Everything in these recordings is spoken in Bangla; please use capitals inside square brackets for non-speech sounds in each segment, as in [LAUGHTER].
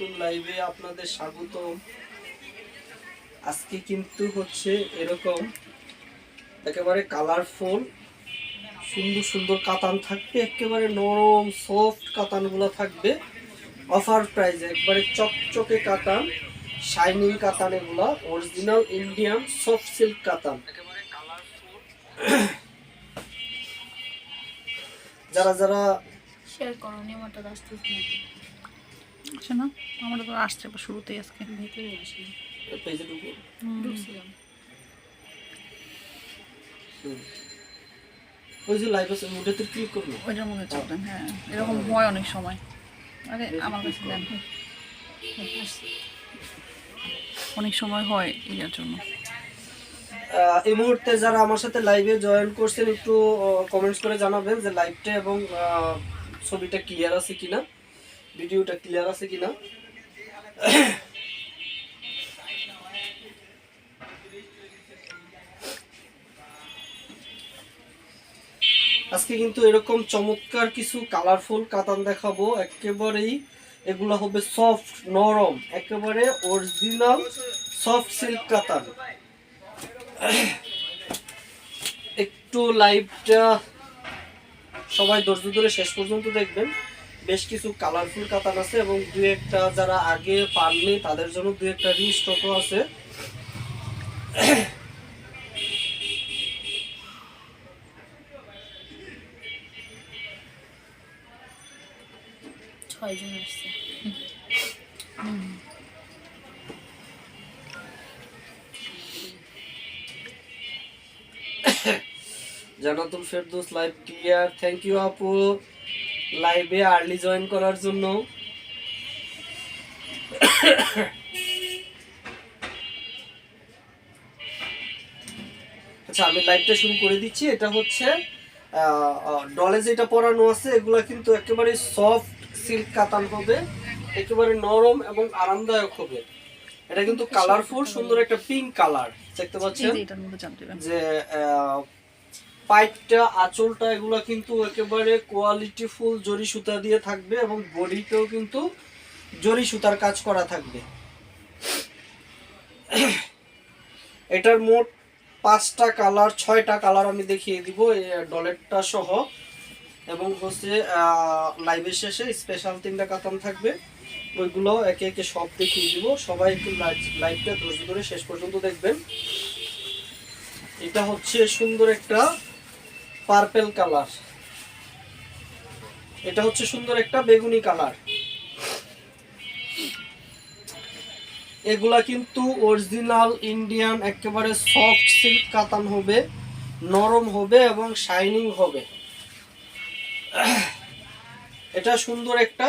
নতুন লাইভে আপনাদের স্বাগত আজকে কিন্তু হচ্ছে এরকম একেবারে কালারফুল সুন্দর সুন্দর কাতান থাকবে, একেবারে নরম সফট কাতানগুলো থাকবে। অফার প্রাইস একবারে চকচকে কাতান শাইনিং কাতান এগুলা অরিজিনাল ইন্ডিয়ান সফট সিল্ক কাতান। যারা যারা শেয়ার করো নিয়মটা আসতেছে নাকি? আসে না? আমরা তো আসছে শুরুতেই আজকে। ভেতরে আসি। ঢুকছিলাম। ওই যে লাইভ আছে ওটাতে ক্লিক করব ওইটার মধ্যে চাপবেন হ্যাঁ। এরকম হয় অনেক সময়। আরে আমার কাছে দেন। অনেক সময় হয় এর জন্য। এই মুহূর্তে যারা আমার সাথে লাইভে জয়েন করছেন একটু কমেন্টস করে জানাবেন যে লাইভটা এবং ছবিটা ক্লিয়ার আছে কিনা। ভিডিওটা ক্লিয়ার আছে কিনা? আজকে কিন্তু এরকম চমৎকার কিছু কালারফুল কাতান দেখাবো। একেবারেই এগুলো হবে সফট নরম, একেবারে অরিজিনাল সফট সিল্ক কাতান। একটু লাইভটা সবাই ধৈর্য ধরে শেষ পর্যন্ত দেখবেন। বেশ কিছু কালারফুল কাতান আছে এবং দু একটা যারা আগে পাননি তাদের জন্য দু একটা রিস্টকও আছে। ছয়জন আসছে। Jannatul Ferdous live clear thank you আপু। লাইভে আর্লি জয়েন করার জন্য। আচ্ছা আমি লাইভটা শুরু করে দিচ্ছি। এটা হচ্ছে ডলে যেটা পরানো আছে এগুলা কিন্তু একেবারে সফট সিল্ক কাতান হবে একেবারে নরম এবং আরামদায়ক হবে। এটা কিন্তু কালারফুল সুন্দর একটা পিঙ্ক কালার দেখতে পাচ্ছেন? যে পাইপটা, আঁচলটা, এগুলা কিন্তু একেবারে কোয়ালিটি ফুল জরি সুতা দিয়ে থাকবে এবং বডিতেও কিন্তু জরি সুতার কাজ করা থাকবে। এটার মোট পাঁচটা কালার, ছয়টা কালার আমি দেখিয়ে দিব ডলেটটা সহ। এবং হচ্ছে লাইভের শেষে স্পেশাল তিনটা কাতান থাকবে। ওইগুলো একে একে সব দেখিয়ে দিব। সবাই একটু লাইভটা ধৈর্য ধরে শেষ পর্যন্ত দেখবেন। এটা হচ্ছে সুন্দর একটা পার্পেল কালার। এটা হচ্ছে সুন্দর একটা বেগুনি কালার। এগুলা কিন্তু অরিজিনাল ইন্ডিয়ান, একেবারে সফট সিল্ক কাতান হবে, নরম হবে এবং শাইনিং হবে। এটা সুন্দর একটা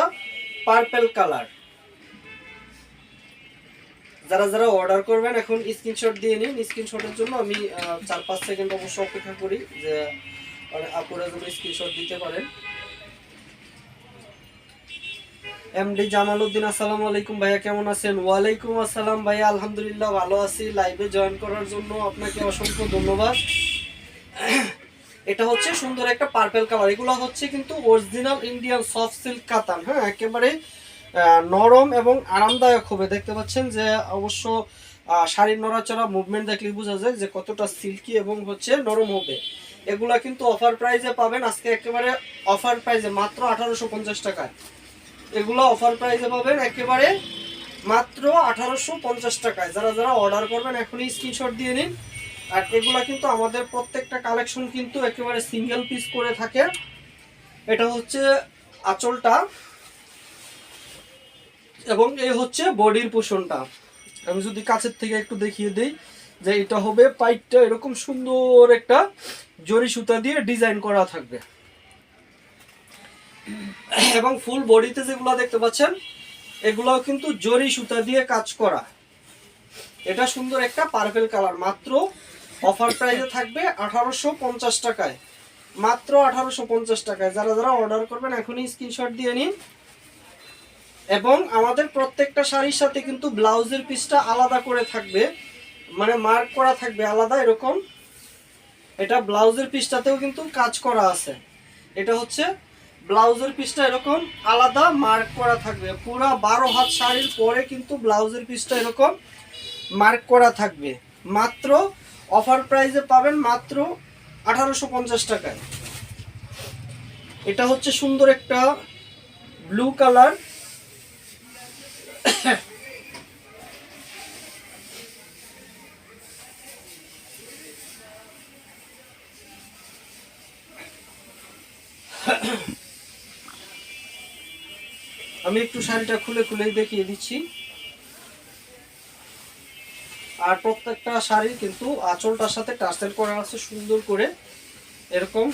পার্পেল কালার। যারা যারা অর্ডার করবেন, এখন স্ক্রিনশট দিয়ে নিন। স্ক্রিনশটের জন্য আমি চার পাঁচ সেকেন্ড অবশ্য অপেক্ষা করি যে আপুরা যেন স্ক্রিনশট দিতে পারেন। এমডি জামালউদ্দিন, আসসালামু আলাইকুম ভাইয়া, কেমন আছেন? ওয়ালাইকুম আসসালাম ভাইয়া, আলহামদুলিল্লাহ ভালো আছি। লাইভে জয়েন করার জন্য আপনাকে অসংখ্য ধন্যবাদ। এটা হচ্ছে সুন্দর একটা পার্পেল কালার এগুলো হচ্ছে কিন্তু অরিজিনাল ইন্ডিয়ান সফট সিল্ক কাতান হ্যাঁ? একেবারে নরম এবং আরামদায়ক হবে। দেখতে পাচ্ছেন যে অবশ্য শাড়ির নড়াচড়া মুভমেন্ট দেখলে বোঝা যায় যে কতটা সিল্কি এবং হচ্ছে নরম হবে। এগুলা কিন্তু অফার প্রাইজে পাবেন। আজকে একেবারে অফার প্রাইসে মাত্র আঠারোশো পঞ্চাশ টাকায়। এগুলো অফার প্রাইজে পাবেন একেবারে মাত্র আঠারোশো পঞ্চাশ টাকায়। যারা যারা অর্ডার করবেন, এখনই স্ক্রিনশট দিয়ে নিন। আর এগুলা কিন্তু আমাদের প্রত্যেকটা কালেকশন কিন্তু একেবারে সিঙ্গেল পিস করে থাকে। এটা হচ্ছে আঁচলটা এবং এই হচ্ছে বডির পোষণটা। আমি যদি কাছের থেকে একটু দেখিয়ে দিই। যে এটা হবে পাইপটা এরকম সুন্দর একটা জরি সুতা দিয়ে ডিজাইন করা থাকবে। এবং ফুল বডিতে যেগুলো দেখতে পাচ্ছেন, এগুলোও কিন্তু জরি সুতা দিয়ে কাজ করা। এটা সুন্দর একটা পার্পেল কালার, মাত্র অফার প্রাইসে থাকবে আঠারোশো পঞ্চাশ টাকায়। মাত্র আঠারোশো পঞ্চাশ টাকায়। যারা যারা অর্ডার করবেন, এখনই স্ক্রিনশট দিয়ে নিন। এবং আমাদের প্রত্যেকটা শাড়ির সাথে কিন্তু ব্লাউজের পিসটা আলাদা করে থাকবে। মানে মার্ক করা থাকবে আলাদা এরকম। এটা ব্লাউজের পিসটাতেও কিন্তু কাজ করা আছে। এটা হচ্ছে ব্লাউজের পিসটা এরকম আলাদা মার্ক করা থাকবে। পুরো বারো হাত শাড়ির পরে কিন্তু ব্লাউজের পিসটা এরকম মার্ক করা থাকবে। মাত্র অফার প্রাইসে পাবেন মাত্র আঠারোশো পঞ্চাশ টাকায়। এটা হচ্ছে সুন্দর একটা ব্লু কালার আমি একটু শাড়িটা খুলে খুলে দেখিয়ে দিচ্ছি। আর প্রত্যেকটা শাড়ি কিন্তু আঁচলটার সাথে টার্সেল করা আছে সুন্দর করে। এরকম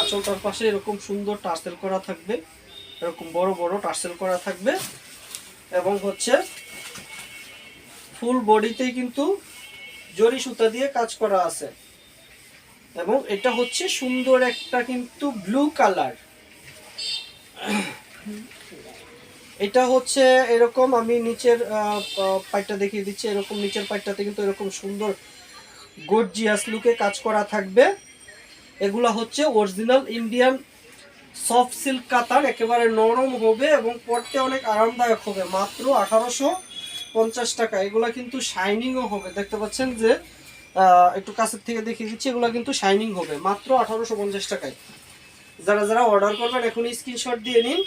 আঁচলটার পাশে এরকম সুন্দর টার্সেল করা থাকবে। এরকম বড় বড় টার্সেল করা থাকবে। এবং হচ্ছে ফুল বডিতেই কিন্তু জরি সুতা দিয়ে কাজ করা আছে। এবং এটা হচ্ছে সুন্দর একটা কিন্তু ব্লু কালার। এটা হচ্ছে এরকম, আমি নিচের পাইটটা দেখিয়ে দিচ্ছি, এরকম নিচের পাইটটাতে কিন্তু এরকম সুন্দর গর্জিয়াস লুকে কাজ করা থাকবে। এগুলা হচ্ছে অরিজিনাল ইন্ডিয়ান সফট সিল্ক কাতান একেবারে নরম হবে এবং পরতে অনেক আরামদায়ক হবে, মাত্র আঠারোশো পঞ্চাশ টাকা। এগুলা কিন্তু শাইনিংও হবে, দেখতে পাচ্ছেন যে একটু কাছের থেকে দেখিয়ে দিচ্ছি, এগুলো কিন্তু শাইনিং হবে, মাত্র আঠারোশো পঞ্চাশ টাকায়। যারা যারা অর্ডার করবেন এখন স্ক্রিনশট দিয়ে নিন।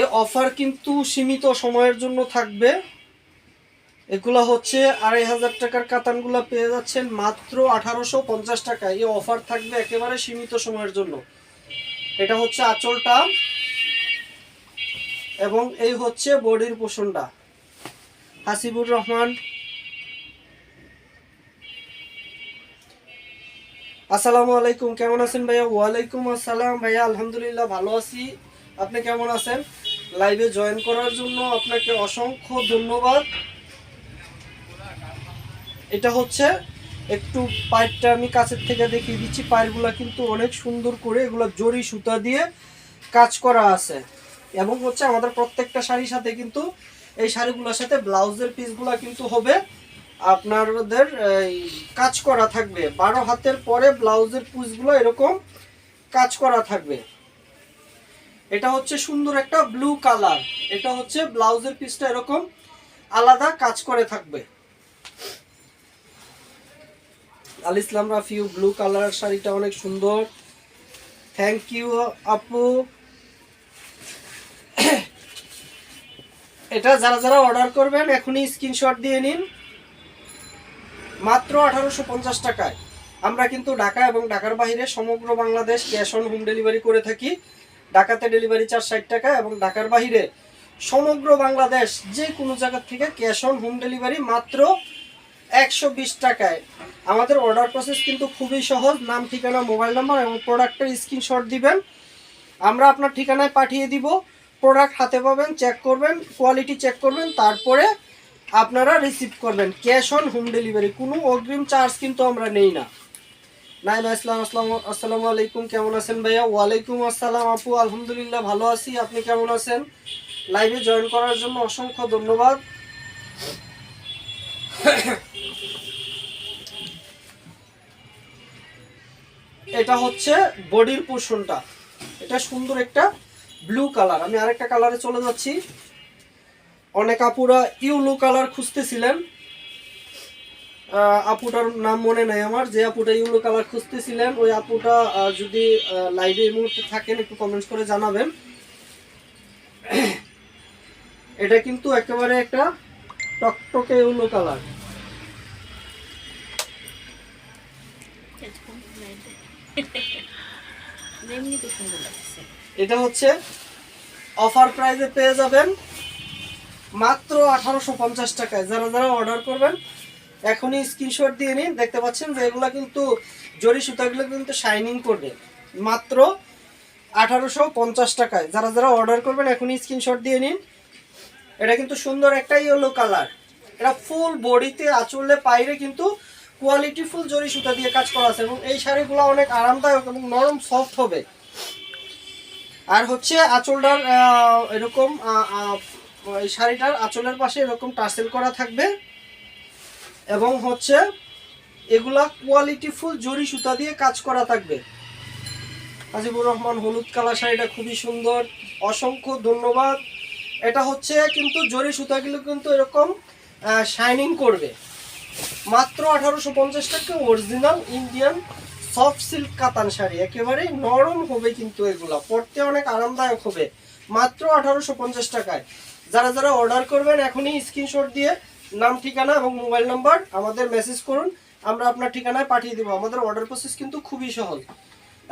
এ অফার কিন্তু সীমিত সময়ের জন্য থাকবে। এগুলো হচ্ছে আড়াই হাজার টাকার কাতানগুলো পেয়ে যাচ্ছেন মাত্র আঠারোশো পঞ্চাশ টাকায় এই অফার থাকবে একেবারে সীমিত সময়ের জন্য। এটা হচ্ছে আঁচলটা এবং এই হচ্ছে বডির পোষণটা। হাসিবুর রহমান। আসসালামু আলাইকুম, কেমন আছেন ভাইয়া? ওয়ালাইকুম আসসালাম ভাইয়া, আলহামদুলিল্লাহ ভালো আছি। আপনি কেমন আছেন? লাইভে জয়েন করার জন্য আপনাকে অসংখ্য ধন্যবাদ। এটা হচ্ছে একটু পাইপটা আমি কাছের থেকে দেখিয়ে দিচ্ছি পাইপগুলো কিন্তু অনেক সুন্দর করে এগুলো জরি সুতা দিয়ে কাজ করা আছে। এবং হচ্ছে আমাদের প্রত্যেকটা শাড়ির সাথে কিন্তু এই শাড়িগুলোর সাথে ব্লাউজের পিসগুলো কিন্তু হবে। আপনাদের এই, কাজ করা থাকবে। বারো হাতের পরে ব্লাউজের পিসগুলো এরকম কাজ করা থাকবে। এটা হচ্ছে সুন্দর একটা ব্লু কালার এটা হচ্ছে ব্লাউজের পিসটা এরকম আলাদা কাজ করে থাকবে। আল ইসলাম রাফিউ ব্লু কালার শাড়িটা অনেক সুন্দর। থ্যাংক ইউ আপু। এটা যারা যারা অর্ডার করবেন, এখনই স্ক্রিনশট দিয়ে নিন। মাত্র আঠারোশো পঞ্চাশ টাকায়। আমরা কিন্তু ঢাকা এবং ঢাকার বাইরে সমগ্র Bangladesh cash on home delivery করে থাকি। ঢাকাতে ডেলিভারি চার্জ ষাট টাকা এবং ঢাকার বাইরে সমগ্র বাংলাদেশ যে কোনো জায়গা থেকে ক্যাশ অন হোম ডেলিভারি মাত্র একশো বিশ টাকায়। আমাদের অর্ডার প্রসেস কিন্তু খুবই সহজ, নাম, ঠিকানা মোবাইল নাম্বার এবং প্রোডাক্টের স্ক্রিনশট দিবেন। আমরা আপনার ঠিকানায় পাঠিয়ে দিব প্রোডাক্ট হাতে পাবেন চেক করবেন কোয়ালিটি চেক করবেন, তারপরে আপনারা রিসিভ করবেন। ক্যাশ অন হোম ডেলিভারি কোনো অগ্রিম চার্জ কিন্তু আমরা নেই না। নাইম আসসালাম আসসালাম, আসসালামু আলাইকুম, কেমন আছেন ভাইয়া? ওয়ালাইকুম আসসালাম আপু, আলহামদুলিল্লাহ ভালো আছি। আপনি কেমন আছেন? লাইভে জয়েন করার জন্য অসংখ্য ধন্যবাদ। এটা হচ্ছে বডির পোর্শনটা এটা সুন্দর একটা ব্লু কালার আমি আরেকটা কালারে চলে যাচ্ছি। অনেক আপুরা ইউলো কালার খুঁজতেছিলেন। আপুটার নাম মনে নাই আমার। যে আপুটা ইউলো কালার খুঁজতেছিলেন, ওই আপুটা যদি লাইভে এই মুহূর্তে থাকেন, একটু কমেন্টস করে জানাবেন। এটা কিন্তু একেবারে একটা টকটকে ইউলো কালার। এটা হচ্ছে অফার প্রাইসে পেয়ে যাবেন মাত্র আঠারোশো পঞ্চাশ টাকায়। যারা যারা অর্ডার করবেন এখনই স্ক্রিনশট দিয়ে নিন। দেখতে পাচ্ছেন যে এগুলো কিন্তু জরি সুতাগুলো কিন্তু শাইনিং করবে। মাত্র আঠারোশো পঞ্চাশ টাকায়। যারা যারা অর্ডার করবেন, এখনই স্ক্রিনশট দিয়ে নিন। এটা কিন্তু সুন্দর একটা ইয়েলো কালার এটা ফুল বডিতে আঁচলে পাইরে কিন্তু কোয়ালিটি ফুল জরি সুতা দিয়ে কাজ করা আছে এবং এই শাড়িগুলো অনেক আরামদায়ক এবং নরম সফট হবে। আর হচ্ছে আঁচলটার এরকম শাড়িটার আঁচলের পাশে এরকম টার্সেল করা থাকবে। এবং হচ্ছে এগুলা কোয়ালিটি ফুল জরি সুতা দিয়ে কাজ করা থাকবে। আজিবুর রহমান হলুদ কালার শাড়িটা খুবই সুন্দর, অসংখ্য ধন্যবাদ। এটা হচ্ছে কিন্তু জরি সুতাগুলো কিন্তু এরকম শাইনিং করবে। মাত্র আঠারোশো পঞ্চাশ টাকা অরিজিনাল ইন্ডিয়ান সফট সিল্ক কাতান শাড়ি, একেবারে নরম হবে কিন্তু এগুলা, পরতে অনেক আরামদায়ক হবে। মাত্র আঠারোশো পঞ্চাশ টাকায়। যারা যারা অর্ডার করবেন, এখনই স্ক্রিনশট দিয়ে নাম, ঠিকানা এবং মোবাইল নাম্বার আমাদের মেসেজ করুন, আমরা আপনার ঠিকানায় পাঠিয়ে দেবো। আমাদের অর্ডার প্রসেস কিন্তু খুবই সহজ।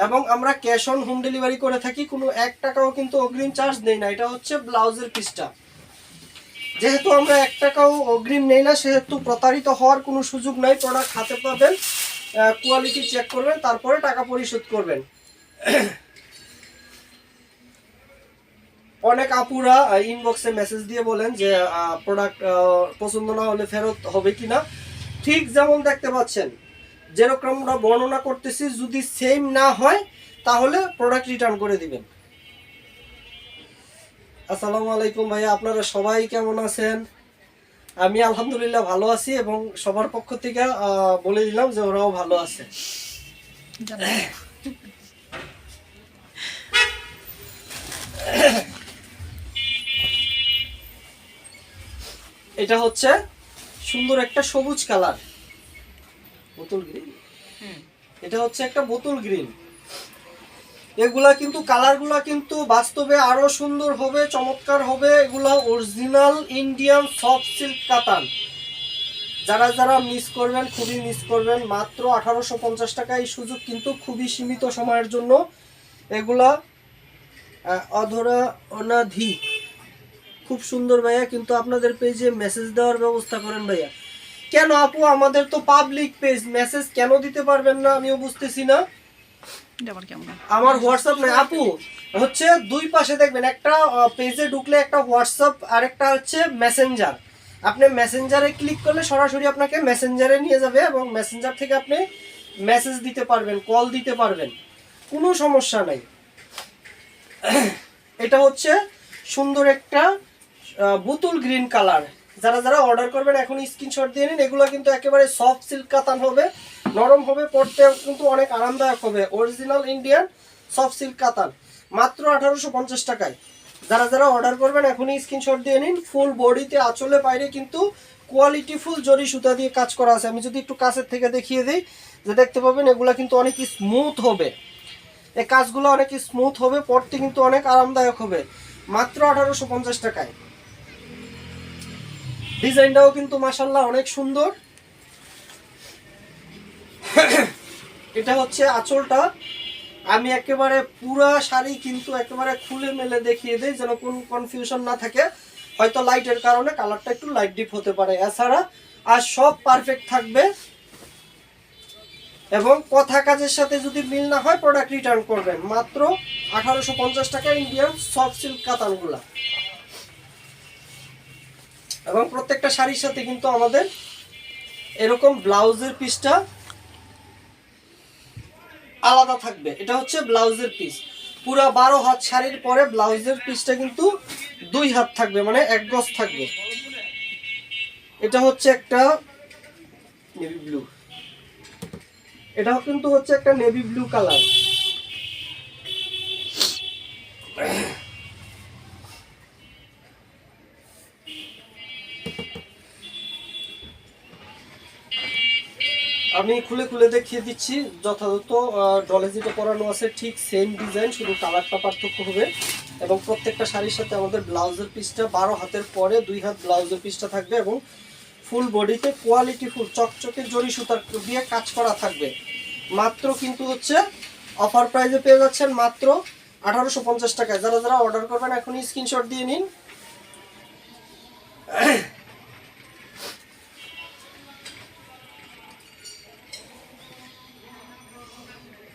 এবং আমরা ক্যাশ অন হোম ডেলিভারি করে থাকি, কোনো এক টাকাও কিন্তু অগ্রিম চার্জ নেই না। এটা হচ্ছে ব্লাউজের পিসটা যেহেতু আমরা এক টাকাও অগ্রিম নেই না, সেহেতু প্রতারিত হওয়ার কোনো সুযোগ নাই। প্রোডাক্ট হাতে পাবেন কোয়ালিটি চেক করবেন, তারপরে টাকা পরিশোধ করবেন। অনেক আপুরা ইনবক্সে মেসেজ দিয়ে বলেন যে প্রোডাক্ট পছন্দ না হলে ফেরত হবে কিনা। ঠিক যেমন দেখতে পাচ্ছেন, যেরকম আমরা বর্ণনা করতেছি, যদি সেম না হয়, তাহলে প্রোডাক্ট রিটার্ন করে দিবেন। আসসালামু আলাইকুম ভাইয়া, আপনারা সবাই কেমন আছেন? আমি আলহামদুলিল্লাহ ভালো আছি এবং সবার পক্ষ থেকে বলে দিলাম যে ওরাও ভালো আছে। এটা হচ্ছে সুন্দর একটা সবুজ কালার। বোতল গ্রিন এটা হচ্ছে একটা বোতল গ্রিন এগুলা কিন্তু কালারগুলা কিন্তু বাস্তবে আরও সুন্দর হবে চমৎকার হবে। এগুলা অরিজিনাল ইন্ডিয়ান সফট সিল্ক কাতান। যারা যারা মিস করবেন খুবই মিস করবেন মাত্র আঠারোশো পঞ্চাশ টাকা এই সুযোগ কিন্তু খুবই সীমিত সময়ের জন্য। এগুলা অধরা অনাধি। খুব সুন্দর ভাইয়া কিন্তু আপনাদের পেজে মেসেজ দেওয়ার ব্যবস্থা করেন ভাইয়া। কেন আপু? আমাদের তো পাবলিক পেজ মেসেজ কেন দিতে পারবেন না আমিও বুঝতেছি না। আমার হোয়াটসঅ্যাপ নাই। আপু হচ্ছে দুই পাশে দেখবেন একটা পেজে ঢুকলে একটা হোয়াটসঅ্যাপ আর একটা হচ্ছে মেসেঞ্জার আপনি মেসেঞ্জারে ক্লিক করলে সরাসরি আপনাকে মেসেঞ্জারে নিয়ে যাবে এবং মেসেঞ্জার থেকে আপনি মেসেজ দিতে পারবেন কল দিতে পারবেন। কোনো সমস্যা নাই। [CLEARS THROAT] এটা হচ্ছে সুন্দর একটা বোতল গ্রিন কালার যারা যারা অর্ডার করবেন এখন স্ক্রিনশট দিয়ে নিন। এগুলো কিন্তু একেবারে সফট সিল্ক কাতান হবে, নরম হবে পড়তে কিন্তু অনেক আরামদায়ক হবে। অরিজিনাল ইন্ডিয়ান সফট সিল্ক কাতান, মাত্র আঠারোশো পঞ্চাশ টাকায়। যারা যারা অর্ডার করবেন, এখনই স্ক্রিনশট দিয়ে নিন। ফুল বডিতে আঁচলে বাইরে কিন্তু কোয়ালিটি ফুল জরি সুতা দিয়ে কাজ করা আছে। আমি যদি একটু কাছের থেকে দেখিয়ে দিই, যে দেখতে পাবেন, এগুলো কিন্তু অনেক স্মুথ হবে। এই কাজগুলো অনেক স্মুথ হবে পড়তে কিন্তু অনেক আরামদায়ক হবে। মাত্র আঠারোশো পঞ্চাশ টাকায়। ডিজাইনটাও কিন্তু মাসাল্লাহ অনেক সুন্দর। এটা হচ্ছে আঁচলটা। আমি একেবারে পুরা শাড়ি কিন্তু একেবারে খুলে মেলে দেখিয়ে দিই, যেন কোন কনফিউশন না থাকে। হয়তো লাইটের কারণে কালারটা একটু লাইট ডিপ হতে পারে। এছাড়া আর সব পারফেক্ট থাকবে। এবং কথা কাজের সাথে যদি মিল না হয় প্রোডাক্ট রিটার্ন করবেন। মাত্র আঠারোশো পঞ্চাশ টাকা ইন্ডিয়ান সফট সিল্ক কাতানগুলা। এবং প্রত্যেকটা শাড়ির সাথে কিন্তু আমাদের এরকম ব্লাউজের পিসটা আলাদা থাকবে। এটা হচ্ছে ব্লাউজের পিস। পুরো বারো হাত শাড়ির পরে ব্লাউজের পিসটা কিন্তু দুই হাত থাকবে মানে এক গজ থাকবে। এটা হচ্ছে একটা নেভি ব্লু। এটা কিন্তু হচ্ছে একটা নেভি ব্লু কালার। আমি খুলে খুলে দেখিয়ে দিচ্ছি। যথাযথ ডলে যেটা পরানো আছে, ঠিক সেম ডিজাইন শুধু কালারটা পার্থক্য হবে। এবং প্রত্যেকটা শাড়ির সাথে আমাদের ব্লাউজের পিসটা বারো হাতের পরে দুই হাত ব্লাউজের পিসটা থাকবে এবং ফুল বডিতে কোয়ালিটি ফুল চকচকে জরি সুতার দিয়ে কাজ করা থাকবে। মাত্র কিন্তু হচ্ছে অফার প্রাইজে পেয়ে যাচ্ছেন মাত্র আঠারোশো পঞ্চাশ টাকায়। যারা যারা অর্ডার করবেন, এখনই স্ক্রিনশট দিয়ে নিন।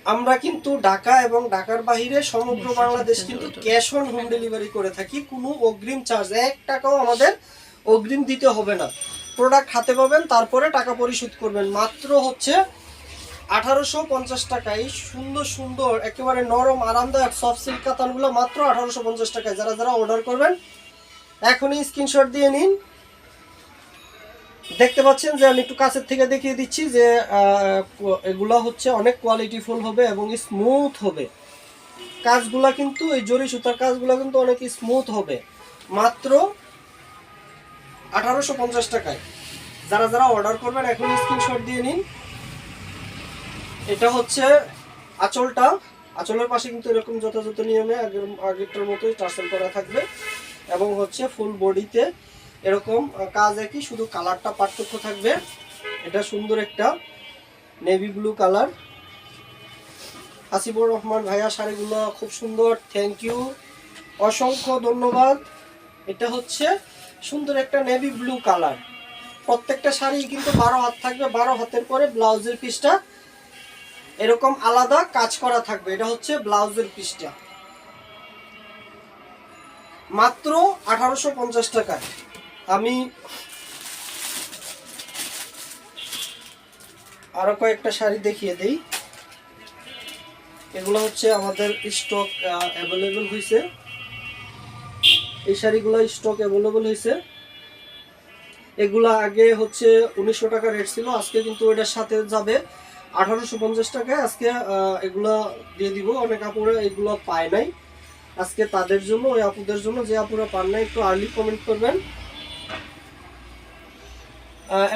আমরা কিন্তু ঢাকা এবং ঢাকার বাইরে সমগ্র বাংলাদেশ কিন্তু ক্যাশ অন হোম ডেলিভারি করে থাকি কোনো অগ্রিম চার্জ এক টাকাও আমাদের অগ্রিম দিতে হবে না। প্রোডাক্ট হাতে পাবেন তারপরে টাকা পরিশোধ করবেন। মাত্র হচ্ছে আঠারোশো পঞ্চাশ টাকায় সুন্দর সুন্দর একেবারে নরম আরামদায়ক সফট সিল্ক কাতানগুলো মাত্র আঠারোশো পঞ্চাশ টাকায়। যারা যারা অর্ডার করবেন এখনই স্ক্রিনশট দিয়ে নিন। দেখতে পাচ্ছেন যে আমি একটু কাছের থেকে দেখিয়ে দিচ্ছি যে এগুলা হচ্ছে অনেক কোয়ালিটি ফুল হবে এবং স্মুথ হবে। কাজগুলা কিন্তু, এই জরি সুতার কাজগুলা কিন্তু অনেক স্মুথ হবে। মাত্র আঠারোশো পঞ্চাশ টাকায়। যারা যারা অর্ডার করবেন, এখন স্ক্রিনশট দিয়ে নিন। এটা হচ্ছে আঁচলটা। আঁচলের পাশে কিন্তু এরকম যথাযথ নিয়মে আগের, আগেরটার মতোই টার্সেল করা থাকবে। এবং হচ্ছে ফুল বডিতে এরকম কাজ একই শুধু কালারটা পার্থক্য থাকবে। এটা সুন্দর একটা navy blue colour Hasibur Rahman ভাইয়া, শাড়িগুলো খুব সুন্দর থ্যাংক ইউ অসংখ্য ধন্যবাদ। এটা হচ্ছে সুন্দর একটা নেভি ব্লু কালার প্রত্যেকটা শাড়ি কিন্তু বারো হাত থাকবে, বারো হাতের পরে ব্লাউজের পিসটা এরকম আলাদা কাজ করা থাকবে। এটা হচ্ছে ব্লাউজের পিসটা। মাত্র আঠারোশো পঞ্চাশ টাকায়। আমি আরও কয়েকটা শাড়ি দেখিয়ে দেই। এগুলো হচ্ছে আমাদের স্টক অ্যাভেলেবল হয়েছে এই শাড়িগুলো স্টক অ্যাভেলেবল হয়েছে এগুলা আগে হচ্ছে উনিশশো টাকা রেট ছিল, আজকে কিন্তু ওইটার সাথে যাবে আঠারোশো পঞ্চাশ টাকায়। আজকে এগুলা দিয়ে দিব। অনেক আপুরা এগুলো পায় নাই। আজকে তাদের জন্য, ওই আপুদের জন্য যে আপুরা পান নাই, একটু আর্লি কমেন্ট করবেন।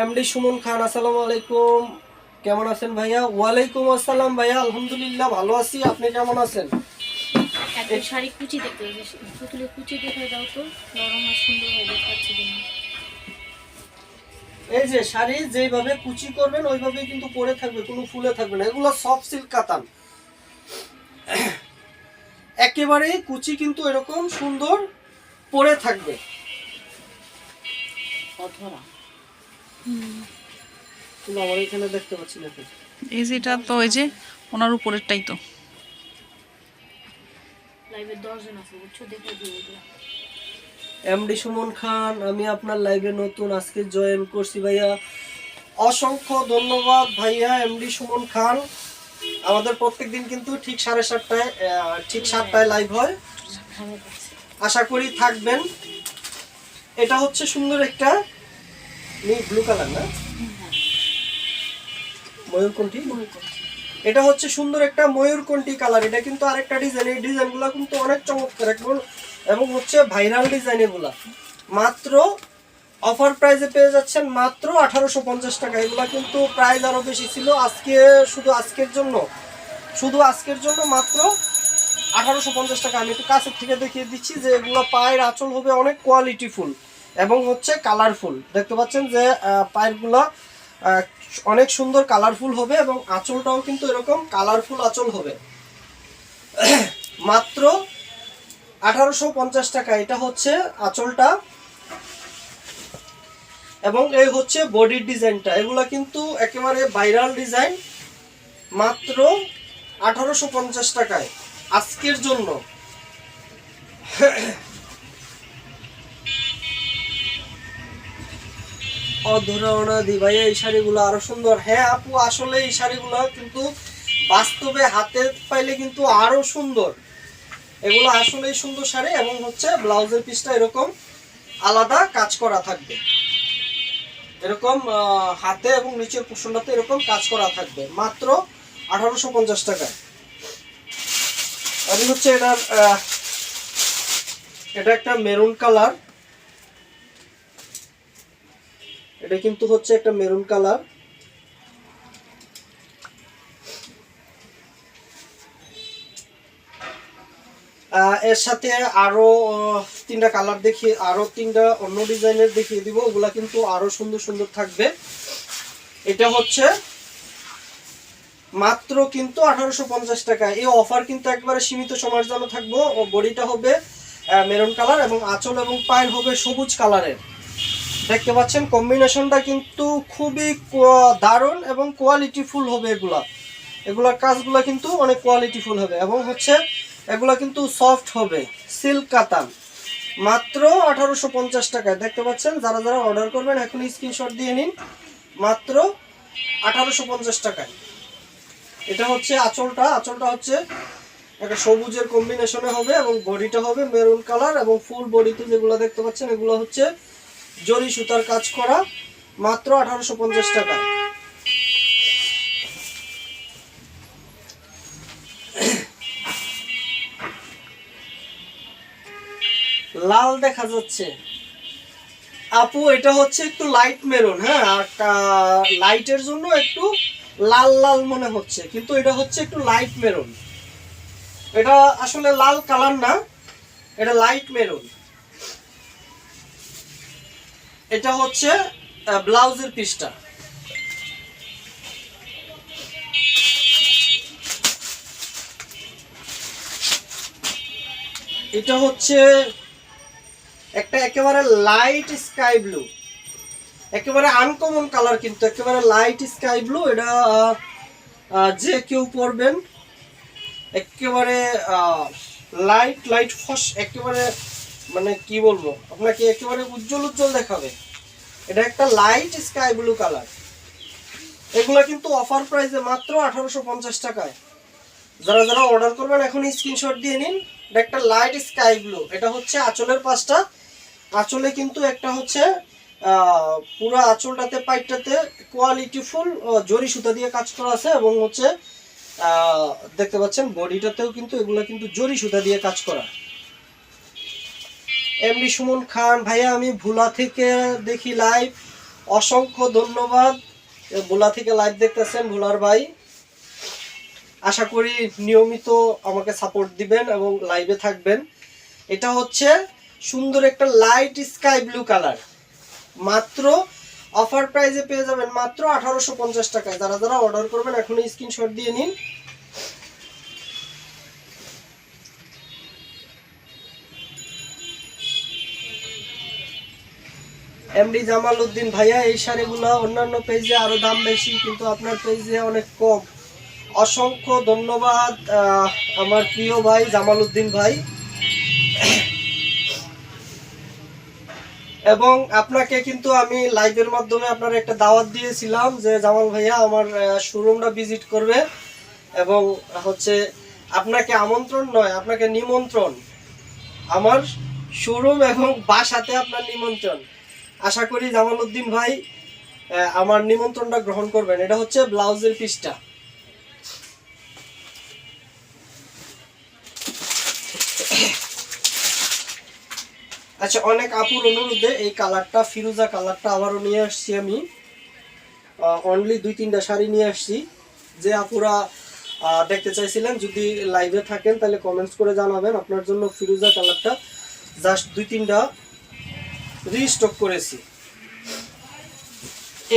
এমডি সুমন খান আসসালামু আলাইকুম। কেমন আছেন ভাইয়া? ওয়ালাইকুম আসসালাম ভাইয়া আলহামদুলিল্লাহ ভালো আছি। আপনি কেমন আছেন? একদম শাড়ি কুচি দেখতে পুতুলে কুচি দেখে দাও তো। নরম আর সুন্দর হয়ে দেখাচ্ছে এই যে শাড়ি যেভাবে কুচি করবেন ওইভাবেই কিন্তু পরে থাকবে কোনো ফুলে থাকবে না। এগুলো সফট সিল্ক কাতান। একেবারেই কুচি কিন্তু এরকম সুন্দর পরে থাকবে। আমার এখানে দেখতে পাচ্ছি না এই যে তো ওই যে ওনার উপরেরটাই তো। লাইভে দশজন আছে বুঝছ? দেখে দিয়ে এগুলো এমডি সুমন খান আমি আপনার লাইভে নতুন আজকে জয়েন করছি ভাইয়া। অসংখ্য ধন্যবাদ ভাইয়া এমডি সুমন খান। আমাদের প্রত্যেকদিন কিন্তু ঠিক সাড়ে সাতটায় আহ, ঠিক সাতটায় লাইভ হয়। আশা করি থাকবেন। এটা হচ্ছে সুন্দর একটা ব্লু কালার না? ময়ূরকণ্ঠী? এটা হচ্ছে সুন্দর একটা ময়ূরকণ্ঠী কালার এটা কিন্তু আরেকটা ডিজাইন এই ডিজাইনগুলো কিন্তু অনেক চমৎকার এবং এবং হচ্ছে ভাইরাল ডিজাইন এগুলা। মাত্র অফার প্রাইসে পেয়ে যাচ্ছেন মাত্র আঠারোশো পঞ্চাশ টাকা। এগুলা কিন্তু প্রাইস আরও বেশি ছিল আজকে, শুধু আজকের জন্য। শুধু আজকের জন্য মাত্র আঠারোশো পঞ্চাশ টাকা। আমি একটু কাছের থেকে দেখিয়ে দিচ্ছি যে এগুলো পায়ের আঁচল হবে অনেক কোয়ালিটিফুল এবং হচ্ছে কালারফুল। দেখতে পাচ্ছেন যে পায়েরগুলো অনেক সুন্দর কালারফুল হবে এবং আঁচলটাও কিন্তু এরকম কালারফুল আঁচল হবে। [CLEARS THROAT] মাত্র আঠারোশো পঞ্চাশ টাকা। এটা হচ্ছে আঁচলটা। এবং এই হচ্ছে বডির ডিজাইনটা। এগুলো কিন্তু একেবারে ভাইরাল ডিজাইন। মাত্র আঠারোশো পঞ্চাশ টাকায়। আজকের জন্য। [CLEARS THROAT] অধরণা দি ভাই এই শাড়িগুলো আরও সুন্দর। হ্যাঁ আপু, আসলে এই শাড়িগুলো কিন্তু বাস্তবে হাতে পাইলে কিন্তু আরও সুন্দর। এগুলো আসলেই সুন্দর শাড়ি এবং হচ্ছে ব্লাউজের পিসটা এরকম আলাদা কাজ করা থাকবে। এরকম হাতে এবং নিচের পোষণটাতে এরকম কাজ করা থাকবে। মাত্র আঠারোশো পঞ্চাশ টাকায় আমি হচ্ছে এটার এটা একটা মেরুন কালার। এটা কিন্তু হচ্ছে একটা মেরুন কালার। এর সাথে আরও তিনটা কালার দেখিয়ে, আরও তিনটা অন্য ডিজাইনের দেখিয়ে দিব। ওগুলা কিন্তু আরও সুন্দর সুন্দর থাকবে। এটা হচ্ছে মাত্র কিন্তু আঠারোশো পঞ্চাশ টাকা। এই অফার কিন্তু একবারে সীমিত সময়ের জন্য থাকব। বডিটা হবে মেরুন কালার এবং আঁচল এবং পায়ের হবে সবুজ কালারের। দেখতে পাচ্ছেন কম্বিনেশনটা কিন্তু খুবই দারুণ এবং কোয়ালিটিফুল হবে এগুলা। এগুলার কাজগুলো কিন্তু অনেক কোয়ালিটিফুল হবে এবং হচ্ছে এগুলা কিন্তু সফট হবে সিল্ক কাতান। মাত্র আঠারোশো পঞ্চাশ টাকায়, দেখতে পাচ্ছেন? যারা যারা অর্ডার করবেন এখন স্ক্রিনশট দিয়ে নিন। মাত্র আঠারোশো পঞ্চাশ টাকায়। এটা হচ্ছে আঁচলটা। আঁচলটা হচ্ছে একটা সবুজের কম্বিনেশনে হবে এবং বডিটা হবে মেরুন কালার এবং ফুল বডিতে যেগুলো দেখতে পাচ্ছেন, এগুলো হচ্ছে জরি সুতার কাজ করা, মাত্র আঠারোশো পঞ্চাশ টাকা। লাল দেখা যাচ্ছে। আপু, এটা হচ্ছে একটু লাইট মেরুন হ্যাঁ? লাইটের জন্য একটু লাল লাল মনে হচ্ছে, কিন্তু এটা হচ্ছে একটু লাইট মেরুন এটা আসলে লাল কালার না, এটা লাইট মেরুন এটা হচ্ছে ব্লাউজের পিসটা। এটা হচ্ছে একটা একেবারে লাইট স্কাই ব্লু একেবারে আনকমন কালার কিন্তু, একেবারে লাইট স্কাই ব্লু এটা যে কেউ পরবেন, একেবারে লাইট লাইট ফস, একেবারে মানে কি বলব? আপনাকে একেবারে উজ্জ্বল উজ্জ্বল দেখাবে। এটা একটা লাইট স্কাই ব্লু কালার এগুলা কিন্তু অফার প্রাইসে মাত্র আঠারোশো পঞ্চাশ টাকায়। যারা যারা অর্ডার করবেন এখন স্ক্রিনশট দিয়ে নিন। এটা একটা লাইট স্কাই ব্লু এটা হচ্ছে আঁচলের পাশটা আঁচলে কিন্তু একটা হচ্ছে পুরো আঁচলটাতে পাইপটাতে কোয়ালিটি ফুল জরি সুতা দিয়ে কাজ করা আছে এবং হচ্ছে দেখতে পাচ্ছেন বডিটাতেও কিন্তু এগুলো কিন্তু জরি সুতা দিয়ে কাজ করা। এমডি সুমন খান, ভাইয়া, আমি ভোলা থেকে দেখি লাইভ অসংখ্য ধন্যবাদ। ভোলা থেকে লাইভ দেখতেছেন ভোলার ভাই। আশা করি নিয়মিত আমাকে সাপোর্ট দিবেন এবং লাইভে থাকবেন। এটা হচ্ছে সুন্দর একটা লাইট স্কাই ব্লু কালার মাত্র অফার প্রাইজে পেয়ে যাবেন মাত্র আঠারোশো পঞ্চাশ টাকায়। যারা যারা অর্ডার করবেন, এখনই স্ক্রিনশট দিয়ে নিন। এমডি জামাল উদ্দিন ভাইয়া, এই শাড়িগুলো অন্যান্য পেজে আরও দাম বেশি, কিন্তু আপনার পেজে অনেক কম। অসংখ্য ধন্যবাদ আমার প্রিয় ভাই জামাল উদ্দিন ভাই। এবং আপনাকে কিন্তু আমি লাইভের মাধ্যমে আপনার একটা দাওয়াত দিয়েছিলাম যে, জামাল ভাইয়া, আমার শোরুমটা ভিজিট করবে। এবং হচ্ছে, আপনাকে আমন্ত্রণ নয়, আপনাকে নিমন্ত্রণ। আমার শোরুম এবং বাসাতে আপনার নিমন্ত্রণ। আশা করি জামাল উদ্দিন ভাই আমার নিমন্ত্রণটা গ্রহণ করবেন। এটা হচ্ছে ব্লাউজের পিসটা। আচ্ছা অনেক আপুর অনুরোধে এই কালারটা, ফিরোজা কালারটা আবারও নিয়ে আসছি আমি। অনলি দুই, তিনটা শাড়ি নিয়ে আসছি। যে আপুরা দেখতে চাইছিলেন, যদি লাইভে থাকেন, তাহলে কমেন্টস করে জানাবেন। আপনার জন্য ফিরোজা কালারটা জাস্ট দুই, তিনটা। রিস্টক করেছি।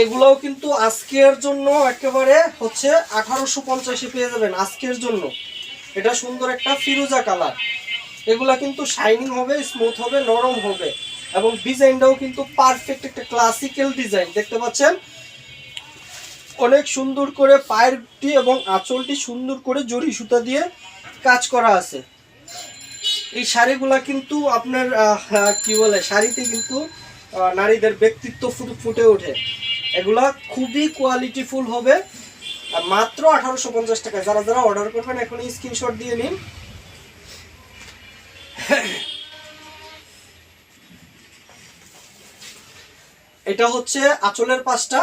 এগুলোও কিন্তু আজকের জন্য একেবারে হচ্ছে আঠারোশো পঞ্চাশে পেয়ে যাবেন আজকের জন্য। এটা সুন্দর একটা ফিরোজা কালার। এগুলা কিন্তু শাইনিং হবে স্মুথ হবে, নরম হবে এবং ডিজাইনটাও কিন্তু পারফেক্ট একটা ক্লাসিক্যাল ডিজাইন দেখতে পাচ্ছেন? অনেক সুন্দর করে পায়েরটি এবং আঁচলটি সুন্দর করে জরি সুতা দিয়ে কাজ করা আছে। এই শাড়িগুলা কিন্তু আপনার কি বলে, শাড়িতে কিন্তু নারীদের ব্যক্তিত্ব ফুটে ওঠে। এগুলা খুবই কোয়ালিটিফুল হবে। মাত্র আঠারোশো পঞ্চাশ টাকা যারা যারা অর্ডার করবেন এখন স্ক্রিনশট দিয়ে নিন। এটা হচ্ছে আঁচলের পাশটা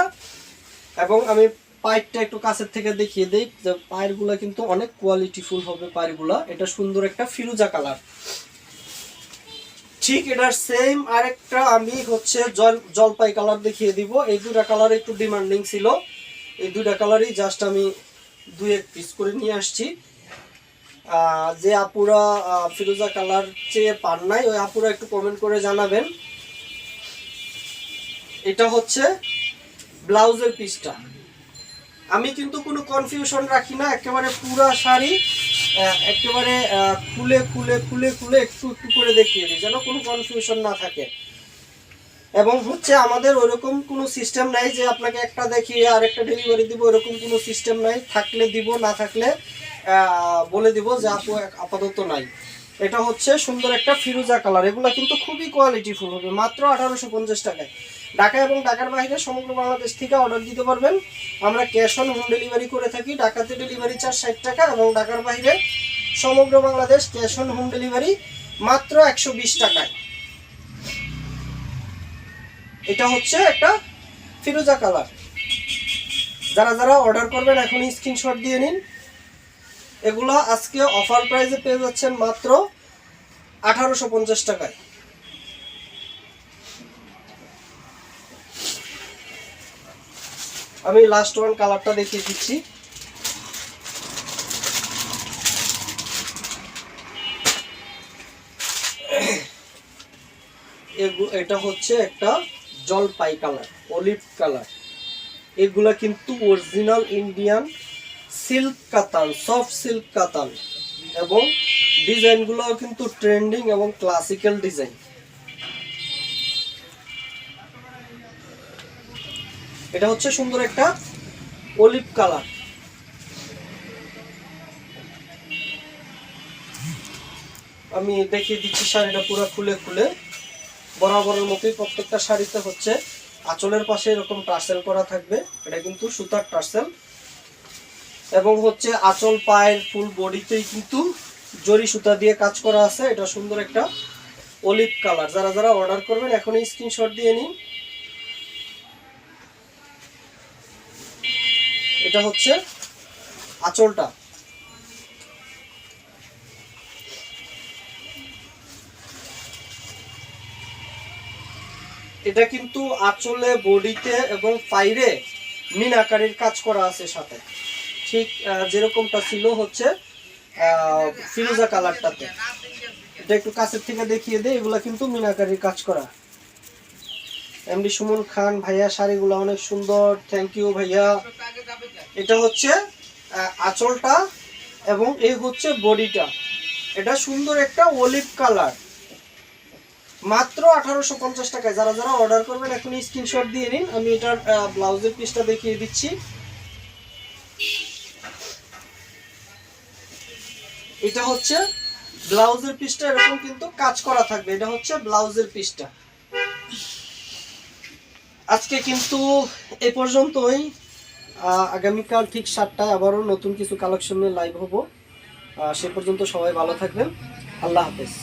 এবং আমি পাইপটা একটু কাছের থেকে দেখিয়ে দিই, যে কিন্তু অনেক কোয়ালিটিফুল হবে পায়েরগুলা এটা সুন্দর একটা ফিরুজা কালার। ঠিক এটার সেম আরেকটা আমি হচ্ছে জল, জলপাই কালার দেখিয়ে দিব। এই দুটা কালার একটু ডিমান্ডিং ছিল। এই দুটা কালারই জাস্ট আমি দুই এক পিস করে নিয়ে আসছি। যে আপুরা ফিরোজা কালার চেয়ে পান নাই, ওই আপুরা একটু কমেন্ট করে জানাবেন। এটা হচ্ছে ব্লাউজের পিসটা আমি কিন্তু কোনো কনফিউশন রাখি না, একেবারে পুরা শাড়ি একেবারে খুলে খুলে খুলে খুলে একটু একটু করে দেখিয়ে দিই, যেন কোনো কনফিউশন না থাকে। এবং হচ্ছে আমাদের ওরকম কোনো সিস্টেম নাই যে আপনাকে একটা দেখিয়ে আর একটা ডেলিভারি দিব, ওরকম কোনো সিস্টেম নাই। থাকলে দিব, না থাকলে বলে দিব যে আপু আপাতত নাই। এটা হচ্ছে সুন্দর একটা ফিরোজা কালার এগুলো কিন্তু খুবই কোয়ালিটিফুল হবে, মাত্র আঠারোশো পঞ্চাশ টাকায়। ঢাকা এবং ঢাকার বাইরে সমগ্র বাংলাদেশ থেকে অর্ডার দিতে পারবেন। আমরা ক্যাশ অন হোম ডেলিভারি করে থাকি। ঢাকাতে ডেলিভারি চার্জ ষাট টাকা এবং ঢাকার বাইরে সমগ্র Bangladesh cash on home delivery মাত্র একশো বিশ টাকায়। এটা হচ্ছে একটা ফিরোজা কালার। যারা যারা অর্ডার করবেন, এখনই স্ক্রিনশট দিয়ে নিন। এগুলো আজকে অফার প্রাইসে পেয়ে যাচ্ছেন মাত্র আঠারোশো পঞ্চাশ টাকায়। আমি লাস্ট ওয়ান কালারটা দেখিয়ে দিচ্ছি। এটা হচ্ছে একটা জলপাই কালার অলিভ কালার এগুলা কিন্তু অরিজিনাল ইন্ডিয়ান সিল্ক কাতান সফট সিল্ক কাতান। এবং ডিজাইনগুলোও কিন্তু ট্রেন্ডিং এবং ক্লাসিক্যাল ডিজাইন এটা হচ্ছে সুন্দর একটা অলিভ কালার। আমি দেখিয়ে দিচ্ছি শাড়িটা পুরো খুলে খুলে। বরাবরের মতোই প্রত্যেকটা শাড়িতে হচ্ছে। আঁচলের পাশে এরকম টার্সেল করা থাকবে। এটা কিন্তু সুতার টার্সেল। এবং হচ্ছে আঁচল, পায়ের ফুল বডিতেই কিন্তু জরি সুতা দিয়ে কাজ করা আছে। এটা সুন্দর একটা অলিভ কালার। যারা যারা অর্ডার করবেন, এখনই স্ক্রিনশট দিয়ে নিন। এটা হচ্ছে আঁচলটা। এটা কিন্তু আঁচলে, বডিতে এবং পাইরে মিনাকারির কাজ করা আছে সাথে। ঠিক যেরকমটা ছিল হচ্ছে ফিরোজা কালারটাতে। এটা একটু কাছের থেকে দেখিয়ে দেয় এগুলা কিন্তু মিনাকারির কাজ করা। এমডি সুমন খান ভাইয়া, শাড়িগুলো অনেক সুন্দর। থ্যাংক ইউ ভাইয়া। এটা হচ্ছে আঁচলটা এবং এই হচ্ছে বডিটা। এটা সুন্দর একটা অলিভ কালার মাত্র আঠারোশো পঞ্চাশ টাকায়। যারা যারা অর্ডার করবেন এখন স্ক্রিনশট দিয়ে নিন। আমি এটার ব্লাউজের পিসটা দেখিয়ে দিচ্ছি। এটা হচ্ছে ব্লাউজের পিসটা এরকম কিন্তু কাজ করা থাকবে। এটা হচ্ছে ব্লাউজের পিসটা আজকে কিন্তু এ পর্যন্তই। আগামীকাল ঠিক সাতটায় আবারও নতুন কিছু কালেকশন নিয়ে লাইভ হব। সে পর্যন্ত সবাই ভালো থাকবেন। আল্লাহ হাফেজ।